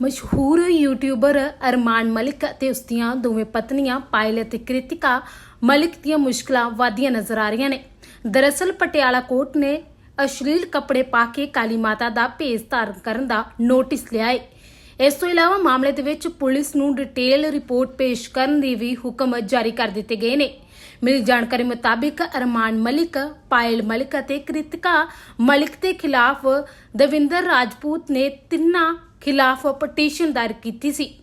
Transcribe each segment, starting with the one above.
ਮਸ਼ਹੂਰ ਯੂਟਿਊਬਰ ਅਰਮਾਨ ਮਲਿਕ ਅਤੇ ਉਸ ਦੀਆਂ ਦੋਵੇਂ ਪਤਨੀਆਂ ਪਾਇਲ ਅਤੇ ਕ੍ਰਿਤਿਕਾ ਮਲਿਕ ਦੀਆਂ ਮੁਸ਼ਕਲਾਂ ਵਧੀਆਂ ਨਜ਼ਰ ਆ ਰਹੀਆਂ ਨੇ। ਦਰਅਸਲ ਪਟਿਆਲਾ ਕੋਰਟ ਨੇ ਅਸ਼ਲੀਲ ਕੱਪੜੇ ਪਾ ਕੇ ਕਾਲੀ ਮਾਤਾ ਦਾ ਭੇਸ ਧਾਰਨ ਕਰਨ ਦਾ ਨੋਟਿਸ ਲਿਆ ਹੈ ਇਸ ਤੋਂ ਇਲਾਵਾ ਮਾਮਲੇ ਦੇ ਵਿੱਚ ਪੁਲਿਸ ਨੂੰ ਡਿਟੇਲ ਰਿਪੋਰਟ ਪੇਸ਼ ਕਰਨ ਦੇ ਵੀ ਹੁਕਮ ਜਾਰੀ ਕਰ ਦਿੱਤੇ ਗਏ ਨੇ। ਮਿਲੀ ਜਾਣਕਾਰੀ ਮੁਤਾਬਿਕ ਅਰਮਾਨ ਮਲਿਕ ਪਾਇਲ ਮਲਿਕ ਅਤੇ ਕ੍ਰਿਤਿਕਾ ਮਲਿਕ ਦੇ ਖਿਲਾਫ ਦਵਿੰਦਰ ਰਾਜਪੂਤ ਨੇ ਤਿੰਨਾਂ ਖਿਲਾਫ ਪਟੀਸ਼ਨ ਦਾਇਰ ਕੀਤੀ ਸੀ।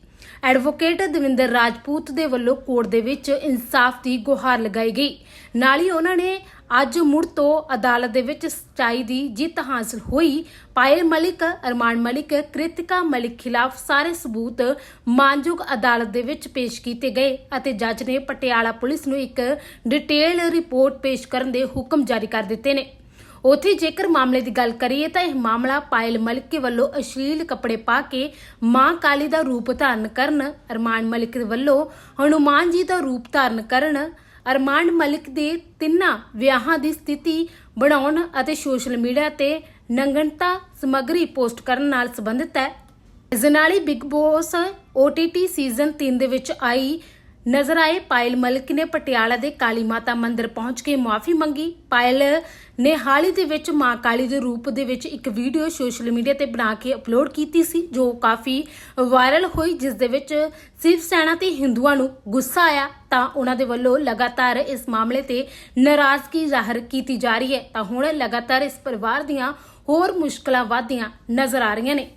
ਐਡਵੋਕੇਟ ਦਵਿੰਦਰ ਰਾਜਪੂਤ ਦੇ ਵੱਲੋਂ ਕੋਰਟ ਦੇ ਵਿੱਚ ਇਨਸਾਫ ਦੀ ਗੁਹਾਰ ਲਗਾਈ ਗਈ। ਨਾਲ ਹੀ ਉਹਨਾਂ ਨੇ ਅੱਜ ਮੁੜ ਤੋਂ ਅਦਾਲਤ ਦੇ ਵਿੱਚ ਸਚਾਈ ਦੀ ਜਿੱਤ ਹਾਸਲ ਹੋਈ। ਪਾਇਲ ਮਲਿਕ, ਅਰਮਾਨ ਮਲਿਕ, ਕ੍ਰਿਤਿਕਾ ਮਲਿਕ ਖਿਲਾਫ ਸਾਰੇ ਸਬੂਤ ਮਾਨਯੋਗ ਅਦਾਲਤ ਦੇ ਵਿੱਚ ਪੇਸ਼ ਕੀਤੇ ਗਏ ਅਤੇ ਜੱਜ ਨੇ ਪਟਿਆਲਾ ਪੁਲਿਸ ਨੂੰ ਇੱਕ ਡਿਟੇਲਡ ਰਿਪੋਰਟ ਪੇਸ਼ ਕਰਨ ਦੇ ਹੁਕਮ ਜਾਰੀ ਕਰ ਦਿੱਤੇ ਨੇ। ਉਥੇ ਜੇਕਰ ਮਾਮਲੇ ਦੀ ਗੱਲ ਕਰੀਏ ਤਾਂ ਇਹ ਮਾਮਲਾ ਪਾਇਲ ਮਲਿਕ ਵੱਲੋਂ ਅਸ਼ਲੀਲ ਕੱਪੜੇ ਪਾ ਕੇ ਮਾਂ ਕਾਲੀ ਦਾ ਰੂਪ ਧਾਰਨ ਕਰਨ, ਅਰਮਾਨ ਮਲਿਕ ਦੇ ਵੱਲੋਂ ਹਨੂਮਾਨ ਜੀ ਦਾ ਰੂਪ ਧਾਰਨ ਕਰਨ, ਅਰਮਾਨ ਮਲਿਕ ਦੇ ਤਿੰਨਾਂ ਵਿਆਹਾਂ ਦੀ ਸਥਿਤੀ ਬਣਾਉਣ ਅਤੇ ਸੋਸ਼ਲ ਮੀਡੀਆ ਤੇ ਨੰਗਨਤਾ ਸਮੱਗਰੀ ਪੋਸਟ ਕਰਨ ਨਾਲ ਸੰਬੰਧਿਤ ਹੈ। ਜਨਾਲੀ ਬਿਗ ਬੋਸ OTT ਸੀਜ਼ਨ 3 ਦੇ ਵਿੱਚ ਆਈ ਨਜ਼ਰ ਆਏ ਪਾਇਲ ਮਲਿਕ ਨੇ ਪਟਿਆਲਾ ਦੇ ਕਾਲੀ ਮਾਤਾ ਮੰਦਿਰ ਪਹੁੰਚ ਕੇ ਮਾਫੀ ਮੰਗੀ। ਪਾਇਲ ਨੇ ਹਾਲ ਹੀ ਦੇ ਵਿੱਚ ਮਾਂ ਕਾਲੀ ਦੇ ਰੂਪ ਦੇ ਵਿੱਚ ਇੱਕ ਵੀਡੀਓ ਸੋਸ਼ਲ ਮੀਡੀਆ ਤੇ ਬਣਾ ਕੇ ਅਪਲੋਡ ਕੀਤੀ ਸੀ, ਜੋ ਕਾਫੀ ਵਾਇਰਲ ਹੋਈ, ਜਿਸ ਦੇ ਵਿੱਚ ਸਿਵ ਸੈਨਾ ਤੇ ਹਿੰਦੂਆਂ ਨੂੰ ਗੁੱਸਾ ਆਇਆ। ਤਾਂ ਉਹਨਾਂ ਦੇ ਵੱਲੋਂ ਲਗਾਤਾਰ ਇਸ ਮਾਮਲੇ ਤੇ ਨਾਰਾਜ਼ਗੀ ਜ਼ਾਹਰ ਕੀਤੀ ਜਾ ਰਹੀ ਹੈ। ਤਾਂ ਹੁਣ ਲਗਾਤਾਰ ਇਸ ਪਰਿਵਾਰ ਦੀਆਂ ਹੋਰ ਮੁਸ਼ਕਲਾਂ ਵਧਦੀਆਂ ਨਜ਼ਰ ਆ ਰਹੀਆਂ ਨੇ।